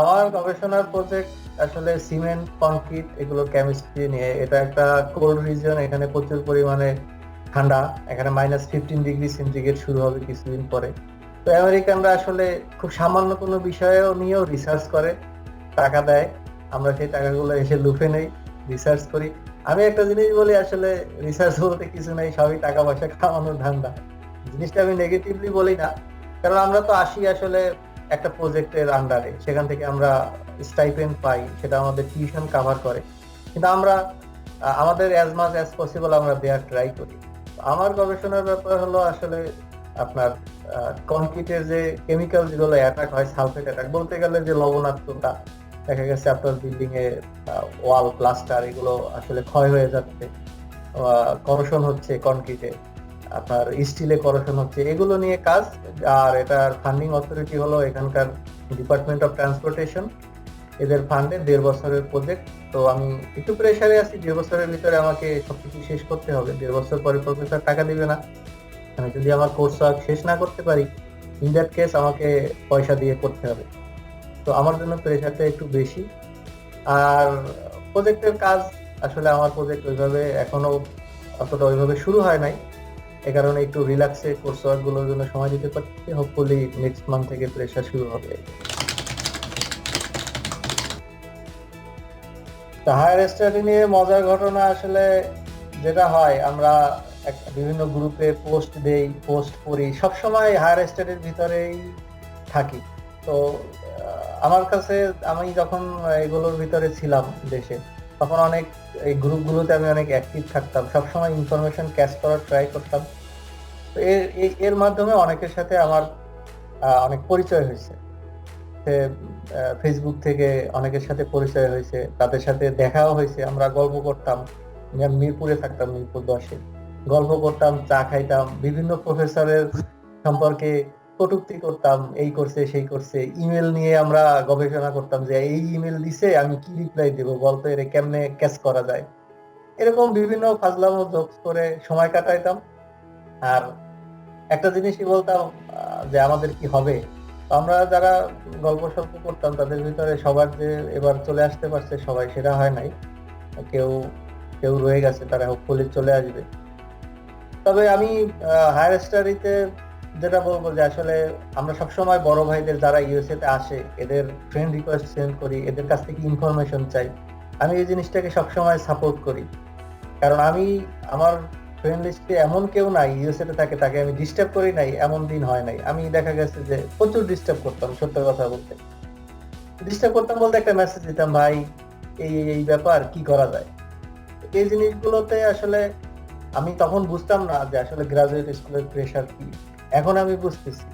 আমার গবেষণার প্রজেক্ট আসলে সিমেন্ট এগুলো কেমিস্ট্রি নিয়ে। এটা একটা কোল্ড রিজন এখানে প্রচুর পরিমাণে ঠান্ডা। এখানে মাইনাস ফিফটিন ডিগ্রি সেন্টিগ্রেড শুরু হবে কিছুদিন পরে। তো আমেরিকানরা আসলে খুব সামান্য কোনো বিষয়েও নিয়েও রিসার্চ করে, টাকা দেয়। আমরা সেই টাকাগুলো এসে লুফে নেই রিসার্চ করি। আমি একটা জিনিস বলি, আসলে রিসার্চ বলতে কিছু নেই, সবই টাকা পয়সা খাওয়ানোর ধান্দা। জিনিসটা আমি নেগেটিভলি বলি না, কারণ আমরা তো আসি আসলে একটা প্রজেক্টের আন্ডারে সেখান থেকে আমরা স্টাইপেন্ড পাই, সেটা আমাদের টিউশন কাভার করে। কিন্তু আমরা আমাদের অ্যাজ মাচ অ্যাজ পসিবল আমরা দেয়ার ট্রাই করি। আমার গবেষণার ব্যাপার হলো আসলে আপনার কনক্রিটের যে কেমিক্যাল যেগুলো অ্যাটাক হয় সালফেট অ্যাটাক বলতে গেলে যে লবণাক্ততা, দেখা গেছে আপনার বিল্ডিং এ ওয়াল প্লাস্টার এগুলো আসলে ক্ষয় হয়ে যাচ্ছে করশন হচ্ছে কনক্রিটে আপনার স্টিলে করশন হচ্ছে, এগুলো নিয়ে কাজ। আর এটার ফান্ডিং অথরিটি হলো এখানকার ডিপার্টমেন্ট অফ ট্রান্সপোর্টেশন এদের ফান্ডে দেড় বছরের প্রজেক্ট তো আমি একটু প্রেশারে আছি, দেড় বছরের ভিতরে আমাকে সবকিছু শেষ করতে হবে। দেড় বছর পরে প্রফেসর টাকা দিবে না। আমি যদি আমার কোর্স ওয়ার্ক শেষ না করতে পারি ইন দ্যাট কেস আমাকে পয়সা দিয়ে করতে হবে। তো আমার জন্য প্রেশারটা একটু বেশি। আর প্রজেক্টের কাজ, আসলে আমার প্রজেক্ট ওইভাবে এখনও অতটা ওইভাবে শুরু হয় নাই। এ কারণে একটু রিল্যাক্সে কোর্স ওয়ার্কগুলোর জন্য সময় দিতে পারছি। হোপফুলি নেক্সট মান্থ থেকে প্রেশার শুরু হবে। হায়ার স্টাডি নিয়ে মজার ঘটনা আসলে যেটা হয়, আমরা বিভিন্ন গ্রুপে পোস্ট দেই পোস্ট করি। সবসময় হায়ার স্টাডির ভিতরেই থাকি। তো আমার কাছে আমি যখন এগুলোর ভিতরে ছিলাম দেশে তখন অনেক, এই গ্রুপগুলোতে আমি অনেক অ্যাক্টিভ থাকতাম। সবসময় ইনফরমেশন ক্যাচ করার ট্রাই করতাম। তো এর এর মাধ্যমে অনেকের সাথে আমার অনেক পরিচয় হয়েছে। ফেসবুক থেকে অনেকের সাথে পরিচয় হয়েছে। তাদের সাথে দেখাও হয়েছে। আমরা গল্প করতাম। মিরপুরে থাকতাম মিরপুর দশে। গল্প করতাম, চা খাইতাম। বিভিন্ন প্রফেসরের সম্পর্কে কটুক্তি করতাম, এই করছে, সেই করছে। ইমেল নিয়ে আমরা গবেষণা করতাম যে, এই ইমেল দিছে, আমি কি রিপ্লাই দেব? বলতো, এর, কেমনে ক্যাচ করা যায়? এরকম বিভিন্ন ফাজলামো, জোকস করে সময় কাটাইতাম। আর একটা জিনিসই বলতাম যে, আমাদের কি হবে? আমরা যারা গল্প সল্প করতাম, তাদের ভিতরে সবার যে এবার চলে আসতে পারছে, সবাই সেটা হয় নাই। কেউ কেউ রয়ে গেছে, তারা হোপফুলি চলে আসবে। তবে আমি হায়ার স্টাডিতে যেটা বলব যে আসলে আমরা সবসময় বড় ভাইদের যারা ইউএসএ তে আসে, এদের ফ্রেন্ড রিকোয়েস্ট সেন্ড করি, এদের কাছ থেকে ইনফরমেশন চাই। আমি এই জিনিসটাকে সবসময় সাপোর্ট করি। কারণ আমি, আমার ফ্রেন্ড লিস্টে এমন কেউ নাই ইউএসএ তে থাকে, তাকে আমি ডিস্টার্ব করি নাই, এমন দিন হয় নাই। আমি দেখা গেছে যে প্রচুর ডিস্টার্ব করতাম, সত্য কথা বলতে। ডিস্টার্ব করতাম বলতে একটা মেসেজ দিতাম, ভাই, এই, এই- ব্যাপার, কি করা যায়? এই জিনিসগুলোতে আসলে আমি তখন বুঝতাম না যে আসলে গ্রাজুয়েট স্কুলের প্রেশার কি। এখন আমি বুঝতেছি।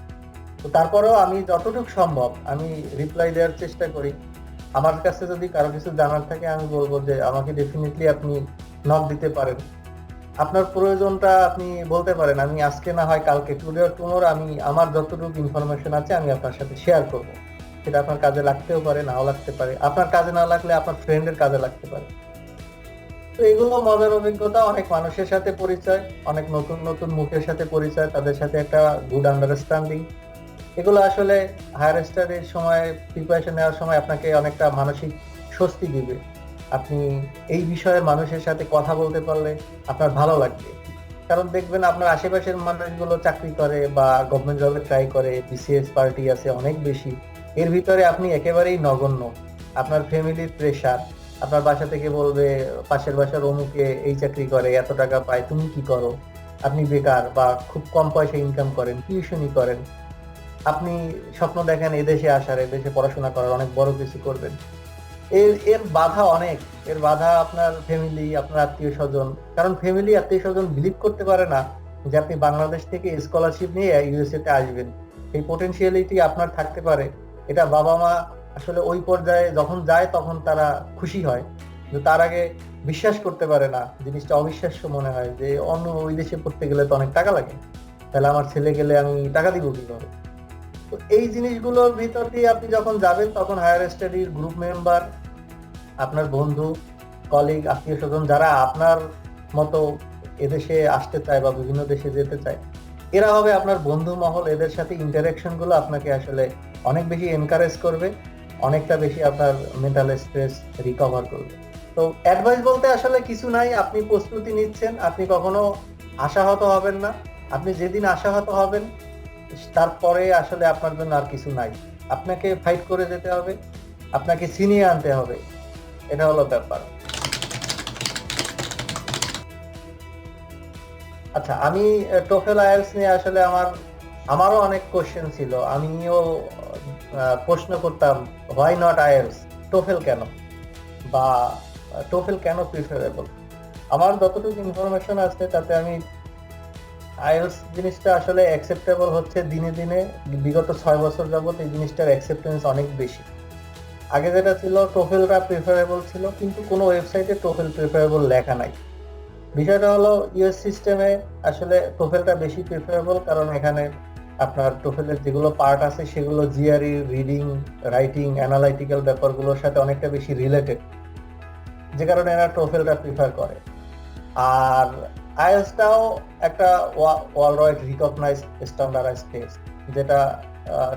তো তারপরেও আমি যতটুকু সম্ভব আমি রিপ্লাই দেওয়ার চেষ্টা করি। আমার কাছে যদি কারও কিছু জানার থাকে আমি বলব যে আমাকে ডেফিনেটলি আপনি নক দিতে পারেন। আপনার প্রয়োজনটা আপনি বলতে পারেন, আমি আজকে না হয় কালকে টুডে টুমোর আমি, আমার যতটুকু ইনফরমেশন আছে আমি আপনার সাথে শেয়ার করব। সেটা আপনার কাজে লাগতেও পারে, নাও লাগতে পারে। আপনার কাজে না লাগলে আপনার ফ্রেন্ডের কাজে লাগতে পারে। তো এগুলো মজার অভিজ্ঞতা, অনেক মানুষের সাথে পরিচয়, অনেক নতুন নতুন মুখের সাথে পরিচয়, তাদের সাথে একটা গুড আন্ডারস্ট্যান্ডিং এগুলো আসলে হায়ার স্টাডির সময় প্রিপারেশন নেওয়ার সময় আপনাকে অনেকটা মানসিক স্বস্তি দিবে। আপনি এই বিষয়ে মানুষের সাথে কথা বলতে পারলে আপনার ভালো লাগবে। কারণ দেখবেন আপনার আশেপাশের মানুষগুলো চাকরি করে বা গভর্নমেন্ট জবে ট্রাই করে বিসিএস পার্টি আছে অনেক বেশি। এর ভিতরে আপনি একেবারেই নগণ্য। আপনার ফ্যামিলির প্রেশার আপনার বাসা থেকে বলবে, পাশের বাসার অমুকে এই চাকরি করে, এত টাকা পায়, তুমি কি করো? আপনি বেকার বা খুব কম পয়সা ইনকাম করেন টিউশনই করেন। আপনি স্বপ্ন দেখেন এদেশে আসার, এদেশে পড়াশোনা করার, অনেক বড় কিছু করবেন। এর এর বাধা অনেক। এর বাধা আপনার ফ্যামিলি আপনার আত্মীয় স্বজন কারণ ফ্যামিলি আত্মীয় স্বজন বিলিভ করতে পারে না যে আপনি বাংলাদেশ থেকে স্কলারশিপ নিয়ে ইউএসএ তে আসবেন। এই পোটেনশিয়ালিটি আপনার থাকতে পারে। এটা বাবা মা আসলে ওই পর্যায়ে যখন যায়, তখন তারা খুশি হয়। কিন্তু তার আগে বিশ্বাস করতে পারে না। জিনিসটা অবিশ্বাস্য মনে হয় যে, অন্য ওই দেশে পড়তে গেলে তো অনেক টাকা লাগে। তাহলে আমার ছেলে গেলে আমি টাকা দিব কীভাবে? তো এই জিনিসগুলোর ভিতর দিয়ে আপনি যখন যাবেন, তখন হায়ার স্টাডির গ্রুপ মেম্বার আপনার বন্ধু কলিগ আত্মীয় স্বজন যারা আপনার মতো এদেশে আসতে চায় বা বিভিন্ন দেশে যেতে চায়, এরা হবে আপনার বন্ধু মহল। এদের সাথে ইন্টারাকশনগুলো আপনাকে আসলে অনেক বেশি এনকারেজ করবে। অনেকটা বেশি আপনার মেন্টাল স্ট্রেস রিকভার করবে। তো অ্যাডভাইস বলতে আসলে কিছু নাই, আপনি প্রস্তুতি নিচ্ছেন, আপনি কখনো আশাহত হবেন না। আপনি যেদিন আশাহত হবেন, তারপরে আসলে আপনার জন্য আর কিছু নাই। আপনাকে ফাইট করে যেতে হবে, আপনাকে ছিনিয়ে আনতে হবে। এটা হলো ব্যাপার। আচ্ছা আমি টোফেল আইএলস নিয়ে আসলে আমার, আমারও অনেক কোশ্চেন ছিল। আমিও প্রশ্ন করতাম হোয়াই নট আইএলস টোফেল কেন? বা টোফেল কেন প্রিফারেবল আমার যতটুকু ইনফরমেশন আছে, তাতে আমি আইএলস জিনিসটা আসলে অ্যাকসেপ্টেবল হচ্ছে দিনে দিনে। বিগত ছয় বছর যাবত এই জিনিসটার অ্যাকসেপ্টেন্স অনেক বেশি। আগে যেটা ছিল টোফেলটা প্রিফারেবল ছিল, কিন্তু কোনো ওয়েবসাইটে টোফেল প্রিফারেবল লেখা নাই। বিষয়টা হলো ইউএস সিস্টেমে আসলে টোফেলটা বেশি প্রিফারেবল কারণ এখানে আপনার টোফেলের যেগুলো পার্ট আছে, সেগুলো জিআরই রিডিং রাইটিং অ্যানালাইটিক্যাল ব্যাপারগুলোর সাথে অনেকটা বেশি রিলেটেড যে কারণে এরা টোফেলটা প্রিফার করে। আর আইএলসটাও একটা ওয়ার্ল্ড রিকগনাইজ স্ট্যান্ডার্ডাইজ টেস্ট যেটা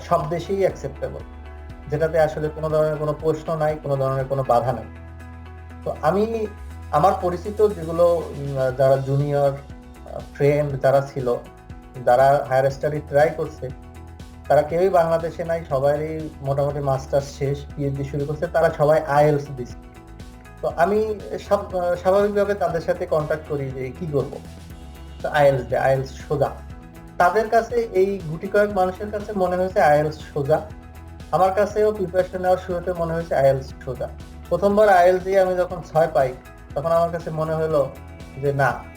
সব দেশেই অ্যাকসেপ্টেবল যেটাতে আসলে কোনো ধরনের কোনো প্রশ্ন নাই, কোনো ধরনের কোনো বাধা নাই। তো আমি, আমার পরিচিত যেগুলো যারা জুনিয়র ফ্রেন্ড যারা ছিল যারা হায়ার স্টাডি ট্রাই করছে, তারা কেউই বাংলাদেশে নাই, সবারই মোটামুটি মাস্টার্স শেষ পিএইচডি শুরু করছে, তারা সবাই আইএলস দিচ্ছে। তো আমি সব- স্বাভাবিকভাবে তাদের সাথে কন্ট্যাক্ট করি যে কি করব? তো আইএলস দে আইএলস সোজা। তাদের কাছে এই গুটি কয়েক মানুষের কাছে মনে হয়েছে আইএলস সোজা। আমার কাছেও প্রিপারেশন নেওয়ার শুরুতে মনে হয়েছে আইএলস সোজা। প্রথমবার আইএলস দিয়ে আমি যখন ছয় পাই, তখন আমার কাছে মনে হলো যে না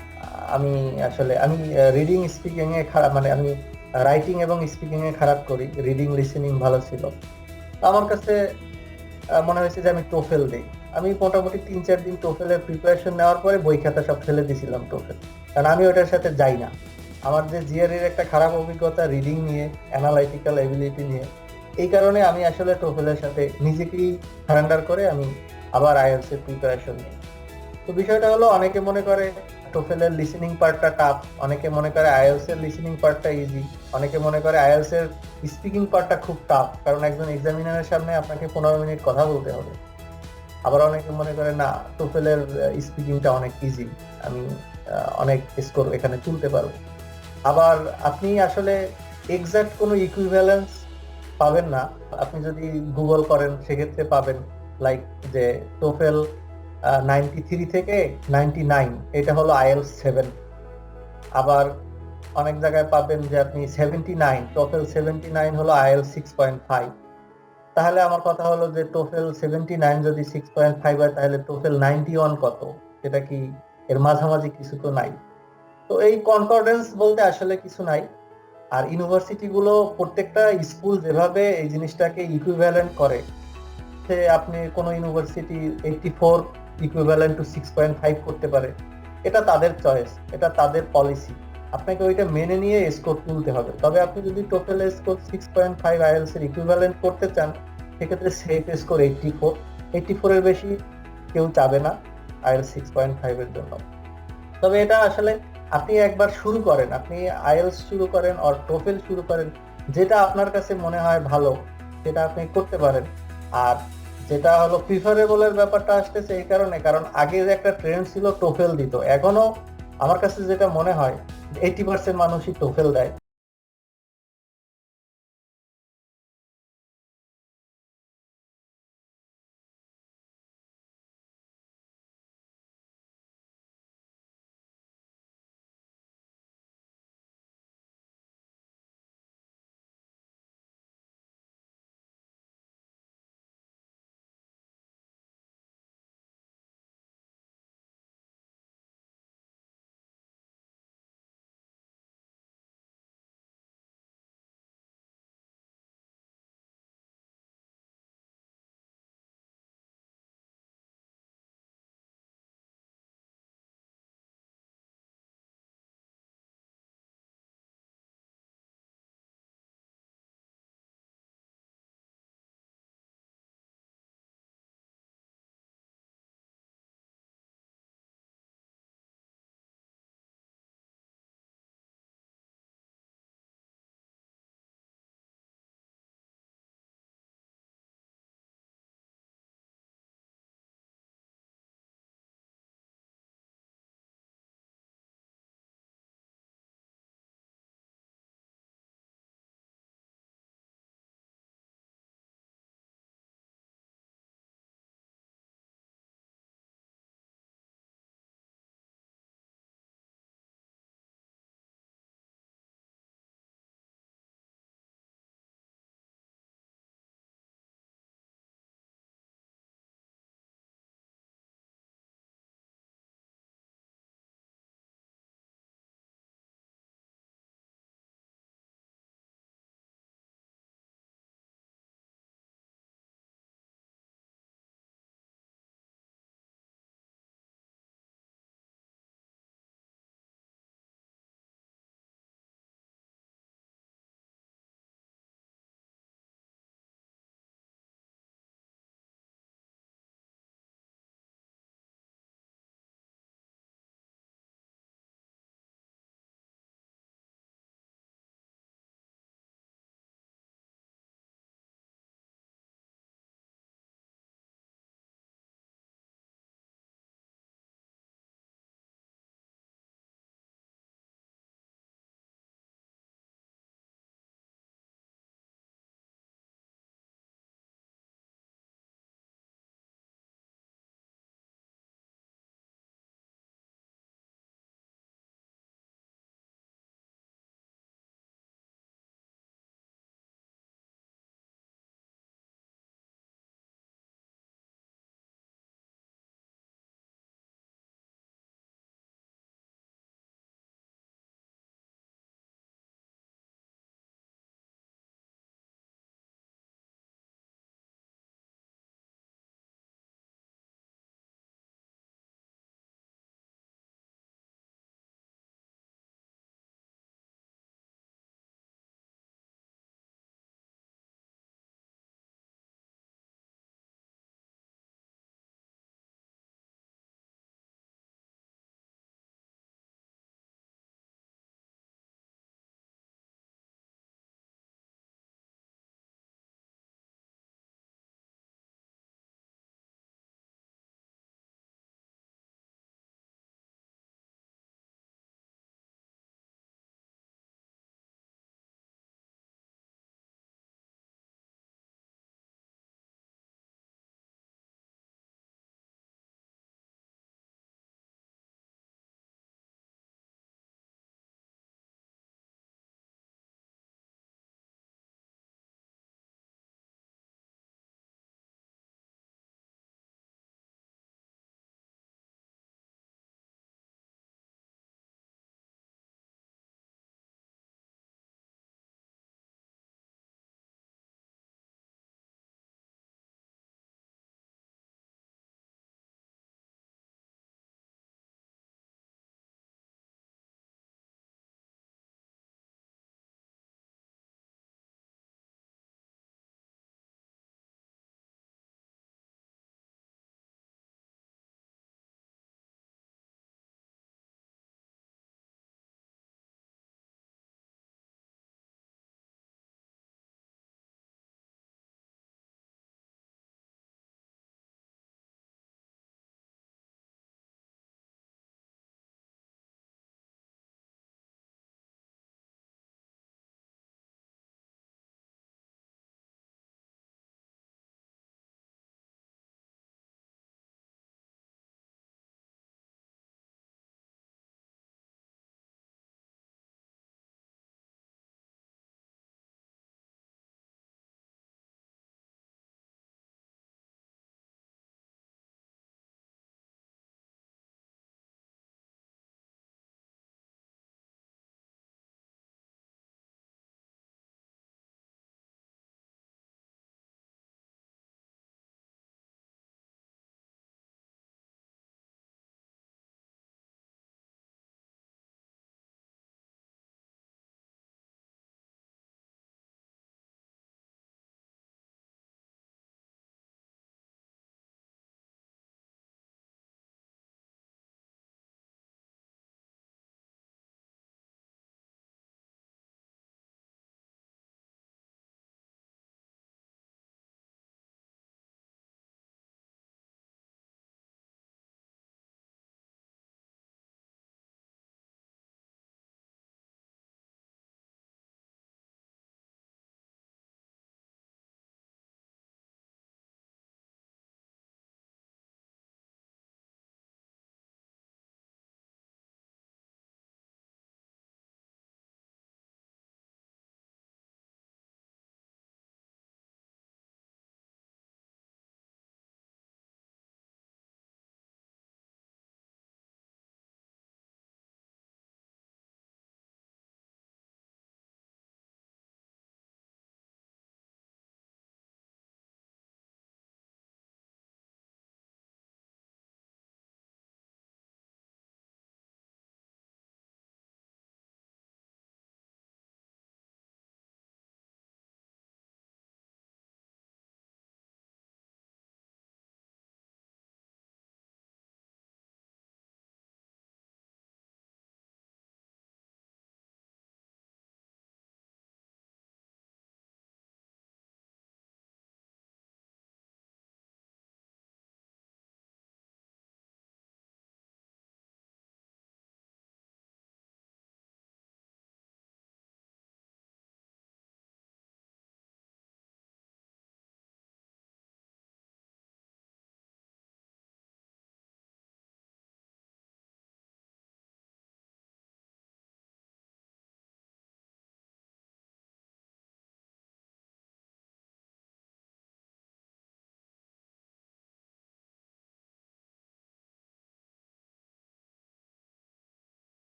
আমি আসলে, আমি রিডিং স্পিকিং এ খারাপ মানে আমি রাইটিং এবং স্পিকিং এ খারাপ করি। রিডিং লিসেনিং ভালো ছিল। আমার কাছে মনে হয়েছে যে আমি টোফেল দিই। আমি মোটামুটি তিন চার দিন টোফেলের প্রিপারেশন নেওয়ার পরে বই খাতা সব ফেলে দিয়েছিলাম টোফেল কারণ আমি ওটার সাথে যাই না। আমার যে জিআরের একটা খারাপ অভিজ্ঞতা রিডিং নিয়ে অ্যানালাইটিক্যাল এবিলিটি নিয়ে, এই কারণে আমি আসলে টোফেলের সাথে নিজেকেই সারেন্ডার করে আমি আবার আইএলস এর প্রিপারেশন নিই। তো বিষয়টা হলো, অনেকে মনে করে টোফেলের লিসেনিং পার্টটা টাফ অনেকে মনে করে আইএলস এর লিসেনিং পার্টটা ইজি অনেকে মনে করে আইএলস এর স্পিকিং পার্টটা খুব টাফ কারণ একজন এক্সামিনারের সামনে আপনাকে পনেরো মিনিট কথা বলতে হবে। আবার অনেকে মনে করে, না টোফেলের স্পিকিংটা অনেক ইজি আমি অনেক স্কোর এখানে তুলতে পারব। আবার আপনি আসলে এক্সাক্ট কোনো ইকুইভ্যালেন্স পাবেন না। আপনি যদি গুগল করেন, সেক্ষেত্রে পাবেন লাইক যে টোফেল নাইনটি থ্রি থেকে নাইনটি নাইন এটা হলো আইএলস সেভেন আবার অনেক জায়গায় পাবেন যে আপনি seventy nine TOEFL seventy nine হলো আইএল সিক্স পয়েন্ট ফাইভ তাহলে আমার কথা হলো যে টোফেল সেভেন্টি নাইন যদি সিক্স পয়েন্ট ফাইভ হয়, তাহলে টোফেল নাইনটি ওয়ান কত? সেটা কি এর মাঝামাঝি কিছু তো নাই। তো এই কনকর্ডেন্স বলতে আসলে কিছু নাই। আর ইউনিভার্সিটিগুলো প্রত্যেকটা স্কুল যেভাবে এই জিনিসটাকে ইকুইভ্যালেন্ট করে, সে আপনি কোনো university eighty four equivalent to six point five করতে পারে। এটা তাদের চয়েস এটা তাদের পলিসি আপনাকে ওইটা মেনে নিয়ে স্কোর তুলতে হবে। তবে আপনি যদি total score six point five IELTS এর ইকুইভ্যালেন্ট করতে চান, সেক্ষেত্রে safe score eighty four eighty ফোরের বেশি কেউ চাবে না আইএল সিক্স পয়েন্ট ফাইভ এর জন্য। তবে এটা আসলে আপনি একবার শুরু করেন, আপনি আইএলস শুরু করেন অর টোফেল শুরু করেন, যেটা আপনার কাছে মনে হয় ভালো, সেটা আপনি করতে পারেন। আর যেটা হলো প্রিফারেবলের ব্যাপারটা আসতেছে এই কারণে, কারণ আগে যে একটা ট্রেন্ড ছিল টোফেল দিত, এখনও আমার কাছে যেটা মনে হয় এইটি পার্সেন্ট মানুষই টোফেল দেয়।